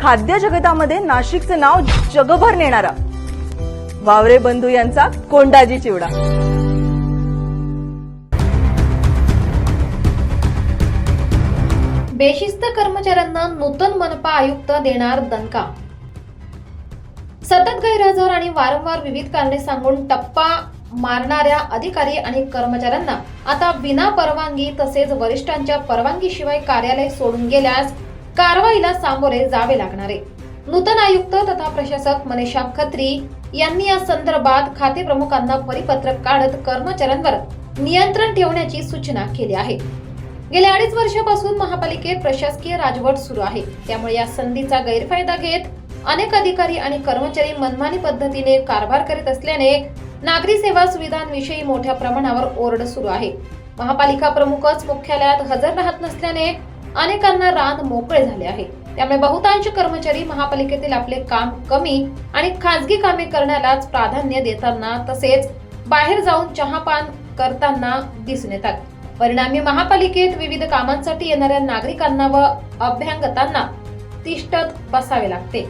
खाद्य जगतामध्ये नाशिकचं नाव जगभर नेणारा. वावरे बंधू यांचा कोंडाजी चिवडा. बेशिस्त कर्मचाऱ्यांना नूतन मनपा आयुक्त देणार दणका. सतत गैरहजर आणि वारंवार विविध कारणे सांगून टप्पा मारणाऱ्या अधिकारी आणि कर्मचाऱ्यांना आता विना परवानगी तसेच वरिष्ठांच्या परवानगीशिवाय कार्यालय सोडून गेल्यास कारवाईला सामोरे जावे लागणार आहे. नूतन आयुक्त तथा प्रशासक मनीषा खत्री यांनी या संदर्भात खाते प्रमुखांना परिपत्रक काढत कर्मचाऱ्यांवर नियंत्रण ठेवण्याची सूचना केली आहे. गेल्या अडीच वर्षापासून महापालिकेत प्रशासकीय राजवट सुरू आहे. त्यामुळे या संधीचा गैरफायदा घेत अनेक अधिकारी आणि कर्मचारी मनमानी पद्धतीने कारभार करीत असल्याने नागरी सेवा सुविधांविषयी मोठ्या प्रमाणावर ओरड सुरू आहे. महापालिका प्रमुखच मुख्यालयात हजर राहत नसल्याने अनेकांना रान मोकळे झाले आहे. त्यामुळे बहुतांश कर्मचारी महापालिकेतील आपले काम कमी आणि खाजगी कामे करण्यालाच प्राधान्य देताना तसेच बाहेर जाऊन चहापान करताना दिसून येतात. परिणामी महापालिकेत विविध कामांसाठी येणाऱ्या नागरिकांना व अभ्यांगतांना तिष्ठत बसावे लागते.